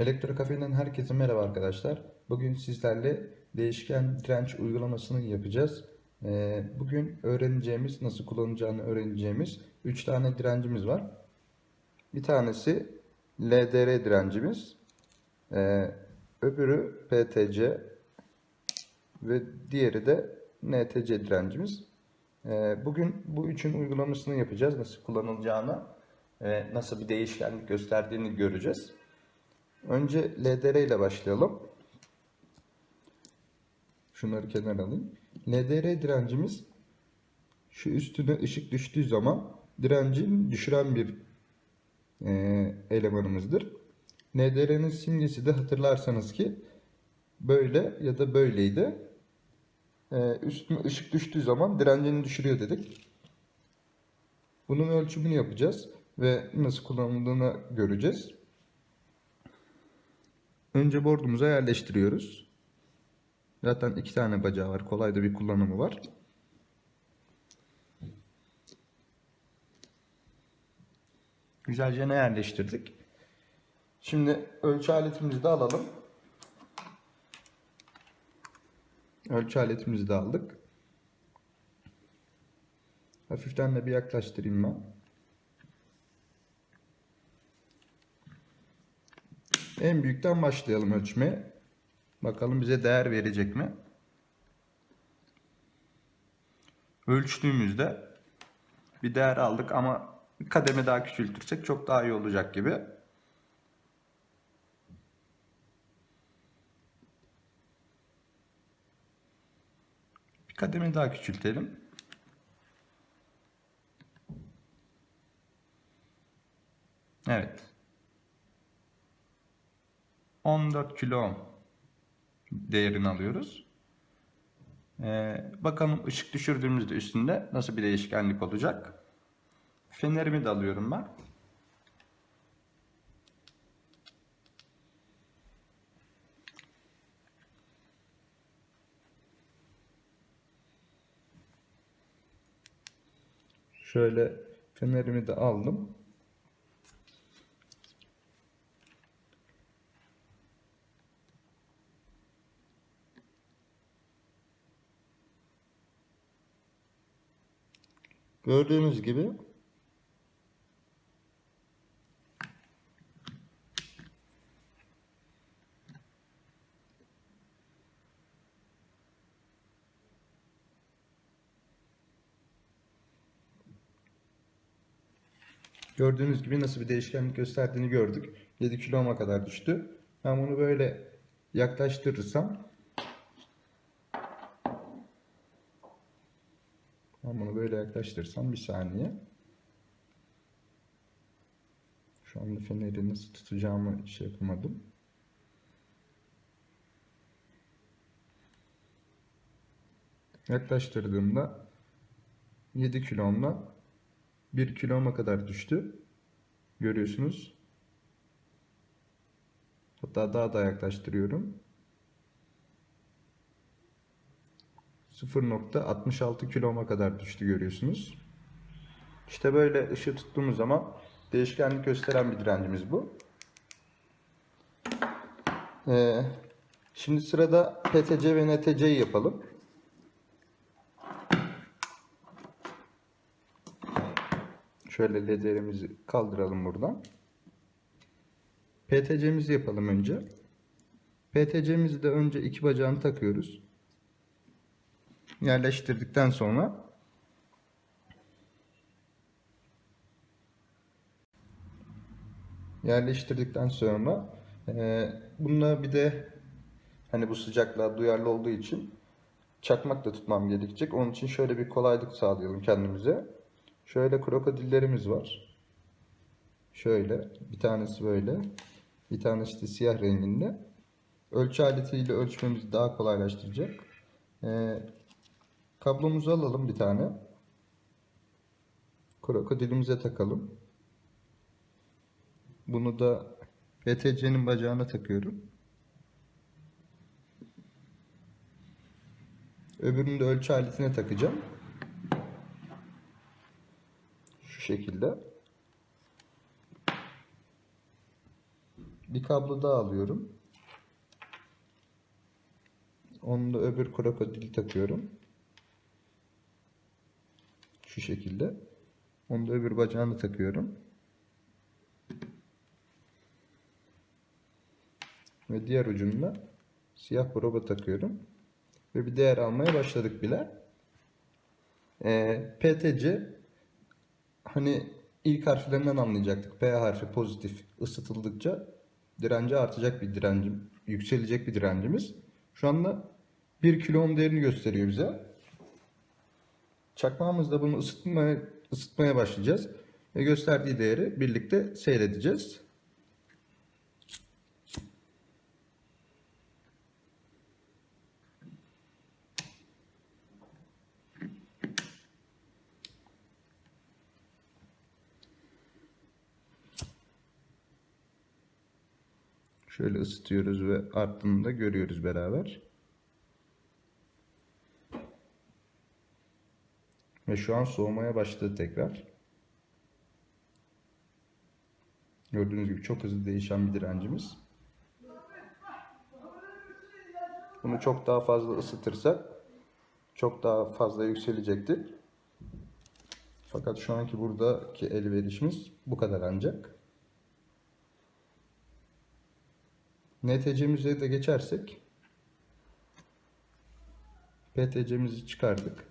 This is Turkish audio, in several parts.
Elektro Kafe'den herkese merhaba arkadaşlar. Bugün sizlerle değişken direnç uygulamasını yapacağız. Ee, Bugün öğreneceğimiz, nasıl kullanacağını öğreneceğimiz 3 tane direncimiz var. Bir tanesi LDR direncimiz, ee, öbürü PTC ve diğeri de NTC direncimiz. Ee, Bugün bu üçün uygulamasını yapacağız. Nasıl kullanılacağını, nasıl bir değişkenlik gösterdiğini göreceğiz. Önce LDR ile başlayalım. Şunları kenara alayım. LDR direncimiz şu üstüne ışık düştüğü zaman direncini düşüren bir e, elemanımızdır. LDR'nin simgesi de hatırlarsanız ki böyle ya da böyleydi. E, üstüne ışık düştüğü zaman direncini düşürüyor dedik. Bunun ölçümünü yapacağız ve nasıl kullanıldığını göreceğiz. Önce bordumuza yerleştiriyoruz. Zaten iki tane bacağı var. Kolay da bir kullanımı var. Güzelce ne yerleştirdik. Şimdi ölçü aletimizi de alalım. Ölçü aletimizi de aldık. Hafiften de bir yaklaştırayım ben. En büyükten başlayalım ölçmeye. Bakalım bize değer verecek mi? Ölçtüğümüzde bir değer aldık ama kademe daha küçültürsek çok daha iyi olacak gibi. Bir kademe daha küçültelim. Evet. 14 kilo değerini alıyoruz. Ee, bakalım ışık düşürdüğümüzde üstünde nasıl bir değişkenlik olacak. Fenerimi de alıyorum ben. Şöyle fenerimi de aldım. Gördüğünüz gibi Gördüğünüz gibi nasıl bir değişkenlik gösterdiğini gördük. 7 kilo ohm'a kadar düştü. Ben bunu böyle yaklaştırırsam Ben bunu böyle yaklaştırırsam bir saniye. Şu anda feneri nasıl tutacağımı şey yapamadım. Yaklaştırdığımda 7 kilo ohm'la 1 kilo ohm'a kadar düştü. Görüyorsunuz. Hatta daha da yaklaştırıyorum. 0.66 kilo ohm'a kadar düştü görüyorsunuz. İşte böyle ışığı tuttuğumuz zaman değişkenlik gösteren bir direncimiz bu. Ee, şimdi sırada PTC ve NTC'yi yapalım. Şöyle LED'lerimizi kaldıralım buradan. PTC'mizi yapalım önce. PTC'mizi de önce iki bacağını takıyoruz. Yerleştirdikten sonra yerleştirdikten sonra e, bununla bir de hani bu sıcaklığa duyarlı olduğu için çakmak da tutmam gerekecek. Onun için şöyle bir kolaylık sağlayalım kendimize. Şöyle krokodillerimiz var. Şöyle bir tanesi böyle. Bir tanesi de siyah renginde. Ölçü aletiyle ölçmemizi daha kolaylaştıracak. Ee, kablomuzu alalım bir tane. Krokodilimize takalım. Bunu da BTC'nin bacağına takıyorum. Öbürünü de ölçü aletine takacağım. Şu şekilde. Bir kablo daha alıyorum. Onu da öbür krokodili takıyorum. Şu şekilde. Onu da öbür bacağını takıyorum. Ve diğer ucunda siyah proba takıyorum. Ve bir değer almaya başladık bile. Ee, PTC hani ilk harflerinden anlayacaktık. P harfi pozitif ısıtıldıkça direnci artacak bir direncim, yükselecek bir direncimiz. Şu anda 1 kilo ohm değerini gösteriyor bize. Çakmağımızda bunu ısıtmaya, ısıtmaya başlayacağız. Ve gösterdiği değeri birlikte seyredeceğiz. Şöyle ısıtıyoruz ve arttığını da görüyoruz beraber. Ve şu an soğumaya başladı tekrar. Gördüğünüz gibi çok hızlı değişen bir direncimiz. Bunu çok daha fazla ısıtırsak çok daha fazla yükselecektir. Fakat şu anki buradaki elverişimiz bu kadar ancak. NTC'mize de geçersek PTC'mizi çıkardık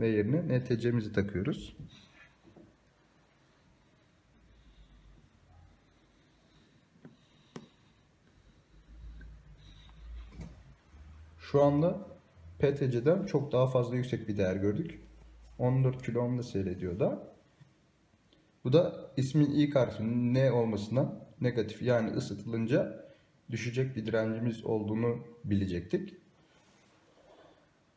ve yerine NTC'mizi takıyoruz. Şu anda PTC'den çok daha fazla yüksek bir değer gördük. 14 kilo ohm'da seyrediyor da. Bu da ismin ilk harfinin N olmasından negatif yani ısıtılınca düşecek bir direncimiz olduğunu bilecektik.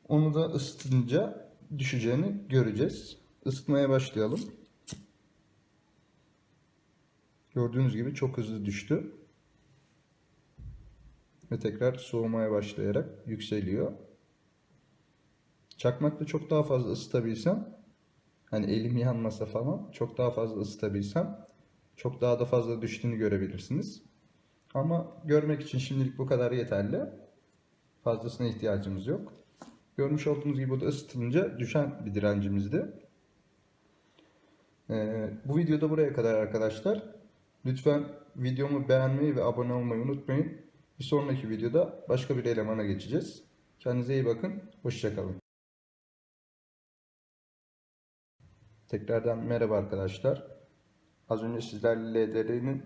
Onu da ısıtınca düşeceğini göreceğiz. Isıtmaya başlayalım. Gördüğünüz gibi çok hızlı düştü. Ve tekrar soğumaya başlayarak yükseliyor. Çakmakla çok daha fazla ısıtabilsem, hani elim yanmasa falan çok daha fazla ısıtabilsem çok daha da fazla düştüğünü görebilirsiniz. Ama görmek için şimdilik bu kadar yeterli. Fazlasına ihtiyacımız yok. Görmüş olduğunuz gibi bu da ısıtınca düşen bir direncimizdi. Ee, bu videoda buraya kadar arkadaşlar. Lütfen videomu beğenmeyi ve abone olmayı unutmayın. Bir sonraki videoda başka bir elemana geçeceğiz. Kendinize iyi bakın. Hoşçakalın. Tekrardan merhaba arkadaşlar. Az önce sizlerle LDR'nin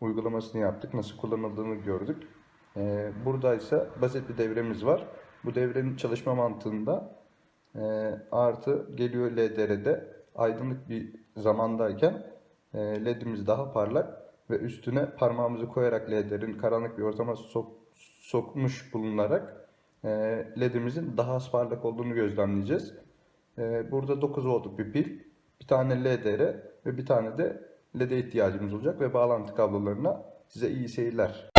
uygulamasını yaptık. Nasıl kullanıldığını gördük. Ee, burada ise basit bir devremiz var. Bu devrenin çalışma mantığında e, artı geliyor LDR'de aydınlık bir zamandayken e, LED'imiz daha parlak ve üstüne parmağımızı koyarak LED'lerin karanlık bir ortama sok, sokmuş bulunarak e, LED'imizin daha az parlak olduğunu gözlemleyeceğiz. E, burada 9 voltluk bir pil, bir tane LDR ve bir tane de LED'e ihtiyacımız olacak ve bağlantı kablolarına size iyi seyirler.